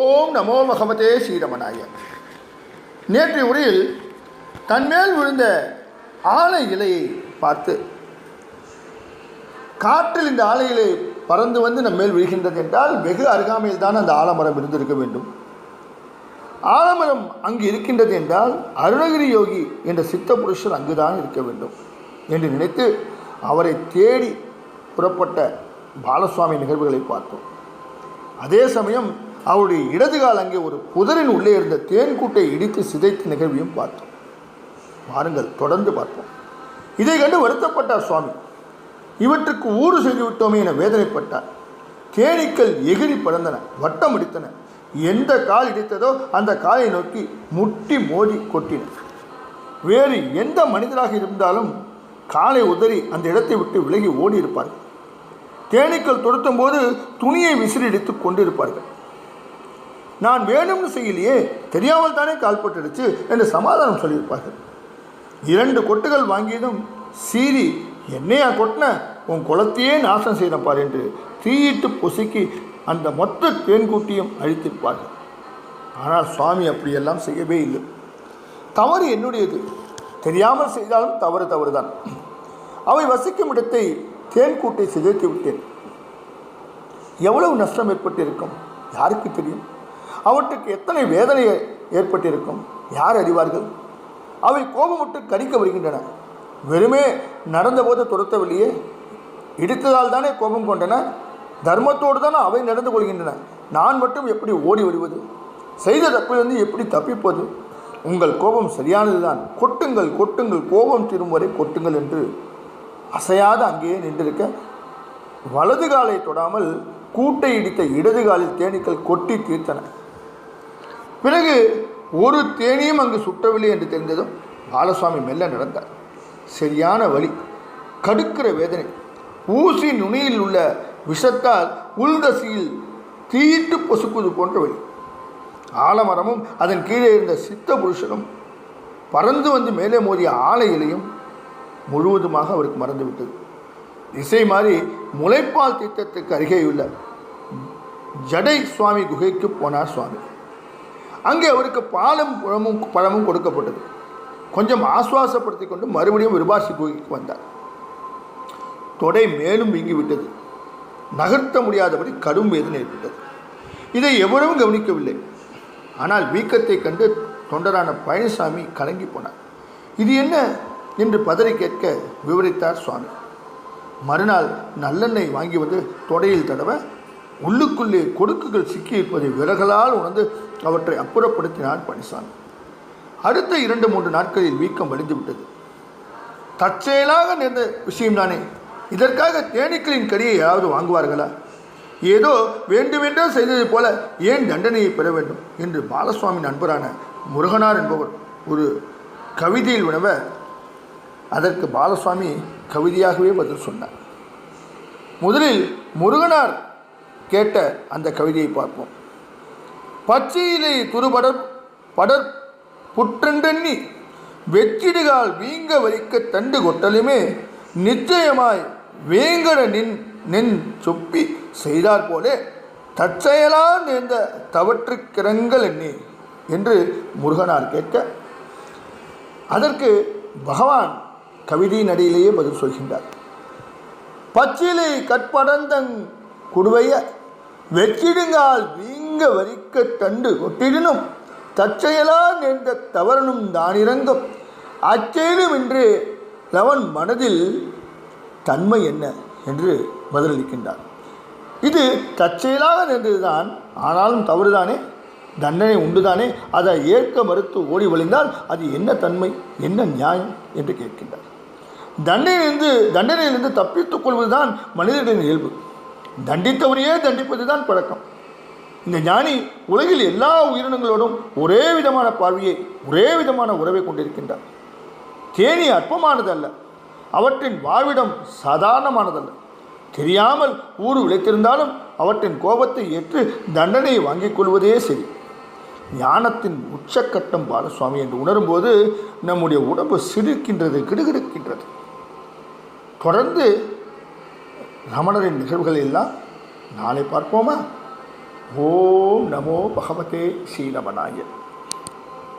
ஓம் நமோ மகமதே ஸ்ரீரமணாய. நேற்றைய உரையில் தன்மேல் விழுந்த ஆலை இலையை பார்த்து காற்றில் இந்த ஆலை இலை பறந்து வந்து நம்ம மேல் விழுகின்றது என்றால் வெகு அருகாமையில் தான் அந்த ஆலமரம் இருந்திருக்க வேண்டும். ஆலமரம் அங்கு இருக்கின்றது என்றால் அருணகிரி யோகி என்ற சித்த புருஷர் அங்குதான் இருக்க வேண்டும் என்று நினைத்து அவரை தேடி புறப்பட்ட பாலசுவாமி நிகழ்வுகளை பார்த்தோம். அதே சமயம் அவருடைய இடதுகால் அங்கே ஒரு புதரின் உள்ளே இருந்த தேன்கூட்டை இடித்து சிதைத்த நிகழ்வையும் பார்த்தோம். வாருங்கள் தொடர்ந்து பார்ப்போம். இதை கண்டு வருத்தப்பட்டார் சுவாமி. இவற்றுக்கு ஊறு செய்து விட்டோமே என வேதனைப்பட்டார். தேனீக்கள் எகிரி பறந்தன வட்டம் அடித்தன எந்த கால் இடித்ததோ அந்த காலை நோக்கி முட்டி மோதி கொட்டின. வேறு எந்த மனிதராக இருந்தாலும் காலை உதறி அந்த இடத்தை விட்டு விலகி ஓடி இருப்பார்கள் தேனீக்கள் துரத்தும் போது துணியை விசிறி அடித்து கொண்டிருப்பார்கள். நான் வேணும்னு செய்யலையே தெரியாமல் தானே கால்பட்டுடுச்சு என்று சமாதானம் சொல்லியிருப்பார்கள். இரண்டு கொட்டுகள் வாங்கியதும் சீறி என்னையா கொட்டின? உன் குளத்தையே நாசம் செய்தப்பார் என்று தீயிட்டு பொசுக்கி அந்த மொத்த தேன்கூட்டியும் அழித்திருப்பார்கள். ஆனால் சுவாமி அப்படியெல்லாம் செய்யவே இல்லை. தவறு என்னுடையது. தெரியாமல் செய்தாலும் தவறு தவறுதான். அவை வசிக்கும் இடத்தை தேன்கூட்டை சிதைத்து விட்டேன் எவ்வளவு நஷ்டம் ஏற்பட்டிருக்கும்? யாருக்கு தெரியும்? அவற்றுக்கு எத்தனை வேதனை ஏற்பட்டிருக்கும்? யார் அறிவார்கள்? அவை கோபமுட்டு கடிக்க வருகின்றன. வெறுமே நடந்தபோது துரத்தவில்லையே? இடித்ததால் தானே கோபம் கொண்டன? தர்மத்தோடு தானே அவை நடந்து கொள்கின்றன. நான் மட்டும் எப்படி ஓடி வருவது? செய்த தப்பிலிருந்து எப்படி தப்பிப்பது? உங்கள் கோபம் சரியானதுதான். கொட்டுங்கள் கொட்டுங்கள். கோபம் திரும்ப வரை கொட்டுங்கள் என்று அசையாத அங்கேயே நின்றிருக்க வலது காலை தொடாமல் கூட்டை இடித்த இடது காலில் தேனீக்கள் கொட்டி தீர்த்தன. பிறகு ஒரு தேனியும் அங்கு சுட்டவில்லை என்று தெரிந்ததும் பாலசுவாமி மெல்ல நடந்தார். சரியான வழி கடுக்கிற வேதனை ஊசி நுனியில் உள்ள விஷத்தால் உள்தசையில் தீயிட்டு பொசுக்குவது போன்ற வழி ஆலமரமும் அதன் கீழே இருந்த சித்த புருஷனும் பறந்து வந்து மேலே மோதிய ஆலையிலையும் முழுவதுமாக அவருக்கு மறந்துவிட்டது. இசை மாறி முளைப்பால் தீர்த்தத்துக்கு அருகேயுள்ள ஜடை சுவாமி குகைக்கு போனார் சுவாமி. அங்கே அவருக்கு பாலும் பழமும் பழமும் கொடுக்கப்பட்டது. கொஞ்சம் ஆசுவாசப்படுத்தி கொண்டு மறுபடியும் விருபாசி குகைக்கு வந்தார். தொடை மேலும் வீங்கிவிட்டது. நகர்த்த முடியாதபடி கடும் வேதனை ஏற்பட்டது. இதை எவரும் கவனிக்கவில்லை. ஆனால் வீக்கத்தை கண்டு தொண்டரான பழனிசாமி கலங்கி போனார். இது என்ன? என்று பதறி கேட்க விவரித்தார் சுவாமி. மறுநாள் நல்லெண்ணெய் வாங்கி வந்து தொடையில் தடவ உள்ளுக்குள்ளே கொடுக்குகள் சிக்கியிருப்பதை விறகலால் உணர்ந்து அவற்றை அப்புறப்படுத்தினான் பழனிசாமி அடுத்த இரண்டு மூன்று நாட்களில் வீக்கம் வலிந்து விட்டது. தற்செயலாக நேர்ந்த விஷயம்தானே இதற்காக தேனீக்களின் கடியை யாராவது வாங்குவார்களா? ஏதோ வேண்டுமென்றே செய்தது போல ஏன் தண்டனையை பெற வேண்டும் என்று பாலசுவாமி நண்பரான முருகனார் என்பவர் ஒரு கவிதையில் வினவ அதற்கு பாலசுவாமி கவிதையாகவே பதில் சொன்னார். முதலில் முருகனார் கேட்ட அந்த கவிதையை பார்ப்போம். பச்சையிலே துருபடர் படர் புற்றென்றெண்ணி வெற்றிடுகால் வீங்க வலிக்க தண்டு கொட்டலுமே நிச்சயமாய் வேங்கட நின் நின் சொப்பி செய்தார் போலே தற்செயலா நேர்ந்த தவற்றுக்கிறங்கள் எண்ணி என்று முருகனார் கேட்க அதற்கு பகவான் கவிதையின் அடியிலேயே பதில் சொல்கின்றார். பச்சிலை கற்படந்தங் குடுவைய வெற்றிடுங்கால் வீங்க வரிக்க தண்டு கொட்டிடினும் தற்செயலா நின்ற தவறனும் தானிறங்கும். அச்செயலும் என்று லவன் மனதில் தன்மை என்ன என்று பதிலளிக்கின்றார் இது தற்செயலாக நின்றதுதான் ஆனாலும் தவறுதானே? தண்டனை உண்டுதானே? அதை ஏற்க மறுத்து ஓடி வழிந்தால் அது என்ன தன்மை என்ன நியாயம் என்று கேட்கின்றார். தண்டனையிலிருந்து தண்டனையிலிருந்து தப்பித்துக் கொள்வதுதான் மனிதர்களின் இயல்பு. தண்டித்தவரையே தண்டிப்பது தான் பழக்கம். இந்த ஞானி உலகில் எல்லா உயிரினங்களோடும் ஒரே விதமான பார்வையை ஒரே விதமான உறவை கொண்டிருக்கின்றார். தேனி அற்பமானதல்ல. அவற்றின் வாழ்விடம் சாதாரணமானதல்ல. தெரியாமல் ஊர் விளைத்திருந்தாலும் அவற்றின் கோபத்தை ஏற்று தண்டனையை வாங்கிக் கொள்வதே சரி. ஞானத்தின் உச்சக்கட்டம் பாலசுவாமி என்று உணரும்போது நம்முடைய உடம்பு சிரிக்கின்றது கிடுகிடுக்கின்றது. தொடர்ந்து ரமணரின் நிகழ்வுகள் எல்லாம் நாளை பார்ப்போமா? ஓம் நமோ பகவதே ஸ்ரீரமணாயன்